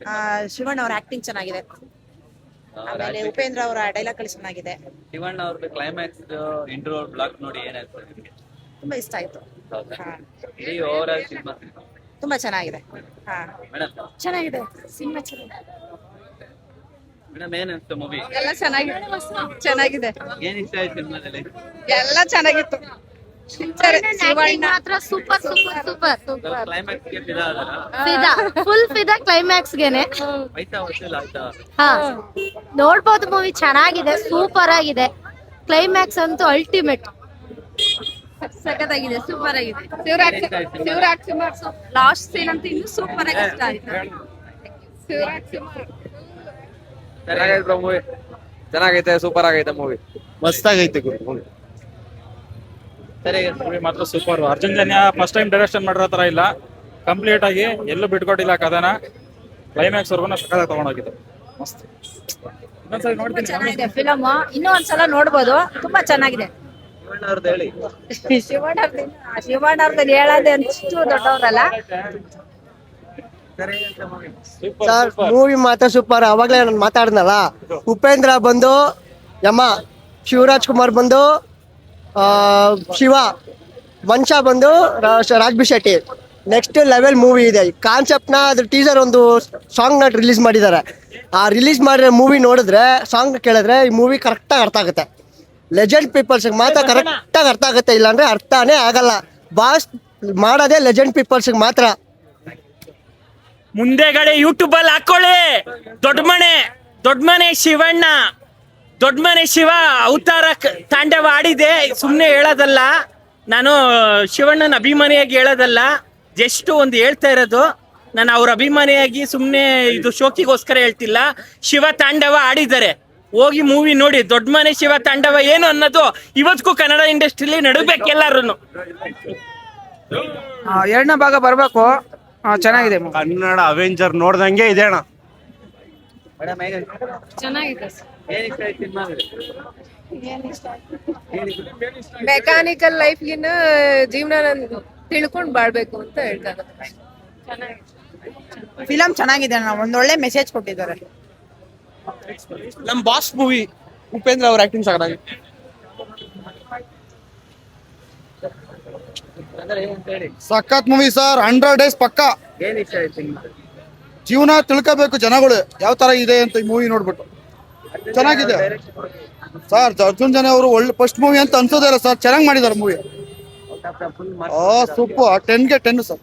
ಆ, ಶಿವಣ್ಣ ಅವ್ರ ಆಕ್ಟಿಂಗ್ ಚೆನ್ನಾಗಿದೆ. ಆಮೇಲೆ ಉಪೇಂದ್ರ ಅವರ ಡೈಲಾಗ್ಗಳು ಚೆನ್ನಾಗಿದೆ. ಶಿವಣ್ಣ ಅವ್ರದ್ದು ಕ್ಲೈಮ್ಯಾಕ್ಸ್ ಇಂಟ್ರೋ ಬ್ಲಾಕ್ ನೋಡಿ ಏನಾಯ್ತು ನಿಮ್ಗೆ? ತುಂಬಾ ಇಷ್ಟ ಆಯ್ತು. ಹೌದಾ? ಹಾ. ಇಡೀ ಓವರ್ ಆಲ್ ಸಿನಿಮಾ ತುಂಬಾ ಚೆನ್ನಾಗಿದೆ. ಹಾ. ಮೇಡಮ್ ಚೆನ್ನಾಗಿದೆ. ಸಿನಿಮಾ ಚೆನ್ನಾಗಿದೆ. ಮೇಡಮ್ ಏನ್ ಅನ್ಸ್ತು ಮೂವಿ ಎಲ್ಲ ಚೆನ್ನಾಗಿದೆ ಚೆನ್ನಾಗಿದೆ. ಏನ್ ಇಷ್ಟ ಆಯ್ತು ಸಿನಿಮಾದಲ್ಲಿ? ಎಲ್ಲ ಚೆನ್ನಾಗಿತ್ತು. ಮಾತ್ರ ಸೂಪರ್ ಸೂಪರ್ ಸೂಪರ್ ಸೂಪರ್ ಕ್ಲೈಮ್ಯಾಕ್ಸ್ಗೆ ಫಿದಾ ಫುಲ್ ಫಿದಾ ಕ್ಲೈಮ್ಯಾಕ್ಸ್ ಗೆನೆ. ಹಾ. ನೋಡ್ಬೋದು ಮೂವಿ ಚೆನ್ನಾಗಿದೆ ಸೂಪರ್ ಆಗಿದೆ. ಕ್ಲೈಮ್ಯಾಕ್ಸ್ ಅಂತೂ ಅಲ್ಟಿಮೇಟ್ ಸಖತ್ತಾಗಿದೆ ಸೂಪರ್ ಆಗಿದೆ. ಶಿವರಾಜ್ ಶಿವರಾಜ್ ಕುಮಾರ್ ಲಾಸ್ಟ್ ಸೀನ್ ಅಂತ ಇನ್ನು ಸೂಪರ್ ಆಗಿ ಇಷ್ಟ ಆಯ್ತು. ಶಿವರಾಜ್ ಕುಮಾರ್. ಚೆನ್ನಾಗೈತೆ ಮೂವಿ ಚೆನ್ನಾಗೈತೆ ಸೂಪರ್ ಆಗೈತೆ ಮೂವಿ ಮಸ್ತಾಗೈತೆ ಗುರು. ಸರಿ ಮೂವಿ ಮಾತ್ರ super Arjun Janya first time direction ಮಾಡಿರೋ ತರ ಇಲ್ಲ. ಕಂಪ್ಲೀಟ್ ಆಗಿ ಎಲ್ಲೂ ಬಿಟ್ಕೊಟ್ಟಿಲ್ಲ ಕದನ ಕ್ಲೈಮ್ಯಾಕ್ಸ್ ವರ್ಗು ಸಕಾಲ ತಗೊಂಡೋಗಿದೆ ಮಸ್ತ್. ಇನ್ನೊಂದ್ಸರಿ ನೋಡ್ತೀನಿ. ಚೆನ್ನಾಗಿದೆ ಫಿಲಮ್ ಇನ್ನೂ ಒಂದ್ಸಲ ನೋಡ್ಬೋದು. ತುಂಬಾ ಚೆನ್ನಾಗಿದೆ. ಶಿವಣ್ಣ ಅವ್ರದ್ದು ಹೇಳಿ. ಶಿವಣ್ಣ ಶಿವಣ್ಣ ಅವ್ರದ್ದು ಅಷ್ಟು ದೊಡ್ಡವರಲ್ಲ. ಸರಿ ಅಂತ ಮೂವಿ. ಮಾತ್ರ ಸೂಪರ್ ಅವಾಗಲೇ ನಾನು ಮಾತಾಡ್ನಲ್ಲ ಉಪೇಂದ್ರ ಬಂದು ಯಮ್ಮ ಶಿವರಾಜ್ ಕುಮಾರ್ ಬಂದು ಶಿವ ವಂಶ ಬಂದು Raj B Shetty. Next level movie ಇದೆ. ಕಾನ್ಸೆಪ್ಟ್ನ ನ ಅದ್ರ ಟೀಸರ್ ಒಂದು ಸಾಂಗ್ನ ರಿಲೀಸ್ ಮಾಡಿದ್ದಾರೆ. ಆ ರಿಲೀಸ್ ಮಾಡಿರೋ ಮೂವಿ ನೋಡಿದ್ರೆ ಸಾಂಗ್ ಕೇಳಿದ್ರೆ ಈ ಮೂವಿ ಕರೆಕ್ಟಾಗಿ ಅರ್ಥ ಆಗುತ್ತೆ. ಲೆಜೆಂಡ್ ಪೀಪಲ್ಸ್ ಮಾತ್ರ ಕರೆಕ್ಟಾಗಿ ಅರ್ಥ ಆಗುತ್ತೆ ಇಲ್ಲಾಂದ್ರೆ ಅರ್ಥನೇ ಆಗಲ್ಲ. ಬಾಸ್ ಮಾಡೋದೇ ಲೆಜೆಂಡ್ ಪೀಪಲ್ಸ್ ಮಾತ್ರ. ಮುಂದೆಗಡೆ ಯೂಟ್ಯೂಬಲ್ಲಿ ಹಾಕೊಳ್ಳಿ. ದೊಡ್ಡ ಮನೆ ದೊಡ್ಡ ಮನೆ ಶಿವಣ್ಣ. ದೊಡ್ಡ ಮನೆ ಶಿವ ಅವತಾರ ಕ- ತಾಂಡವ ಆಡಿದೆ. ಸುಮ್ಮನೆ ಹೇಳೋದಲ್ಲ. ನಾನು ಶಿವಣ್ಣನ ಅಭಿಮಾನಿಯಾಗಿ ಹೇಳೋದಲ್ಲ. ಜಸ್ಟ್ ಒಂದು ಹೇಳ್ತಾ ಇರೋದು. ನಾನು ಅವ್ರ ಅಭಿಮಾನಿಯಾಗಿ ಸುಮ್ಮನೆ ಇದು ಶೋಕಿಗೋಸ್ಕರ ಹೇಳ್ತಿಲ್ಲ. ಶಿವ ತಾಂಡವ ಆಡಿದ್ದಾರೆ. ಹೋಗಿ ಮೂವಿ ನೋಡಿ. ದೊಡ್ಡ ಮನೆ ಶಿವ ತಾಂಡವ ಏನು ಅನ್ನೋದು ಇವತ್ತಿಗೂ ಕನ್ನಡ ಇಂಡಸ್ಟ್ರಿಲಿ ನಡಬೇಕು ಎಲ್ಲರೂ ಎರಡನೇ ಭಾಗ ಬರಬೇಕು. ಚೆನ್ನಾಗಿದೆ. ಕನ್ನಡ ಅವೆಂಜರ್ ನೋಡ್ದಂಗೆ ಇದೆ ಅಣ್ಣ. ಚೆನ್ನಾಗಿದೆ ಏನ್ ಇಷ್ಟ ಆಯ್ತು ಮೆಕ್ಯಾನಿಕಲ್ ಲೈಫ್ಗಿನ್ನ ಜೀವನ ತಿಳ್ಕೊಂಡ್ ಬಾಳ್ಬೇಕು ಅಂತ ಹೇಳ್ತಾರೆ. ಫಿಲಮ್ ಚೆನ್ನಾಗಿದೆ ಅಣ್ಣ ಒಂದೊಳ್ಳೆ ಮೆಸೇಜ್ ಕೊಟ್ಟಿದ್ದಾರೆ. ನಮ್ ಬಾಸ್ ಮೂವಿ ಉಪೇಂದ್ರ ಅವ್ರ ಆಕ್ಟಿಂಗ್ ಸಾಕಾಗಿ ಹೇಳಿ ಸಖತ್ ಮೂವಿ ಸರ್ ಹಂಡ್ರೆಡ್ ಡೇಸ್ ಪಕ್ಕ. ಏನ್ ಇಷ್ಟ ಆಯ್ತು ಸಿನಿಮಾ ಜೀವನ ತಿಳ್ಕೋಬೇಕು ಜನಗಳು ಯಾವ ತರ ಇದೆ ಅಂತ ಈ ಮೂವಿ ನೋಡ್ಬಿಟ್ಟು. ಚೆನ್ನಾಗಿದೆ. ಸರ್ ಅರ್ಜುನ್ ಜನ ಅವರು ಒಳ್ಳೆ ಫಸ್ಟ್ ಮೂವಿ ಅಂತ ಅನ್ಸೋದಿಲ್ಲ ಸರ್. ಚೆನ್ನಾಗಿ ಮಾಡಿದಾರೆ ಮೂವಿ ಸೂಪರ್ ಟೆನ್ಗೆ ಟೆನ್ ಸರ್.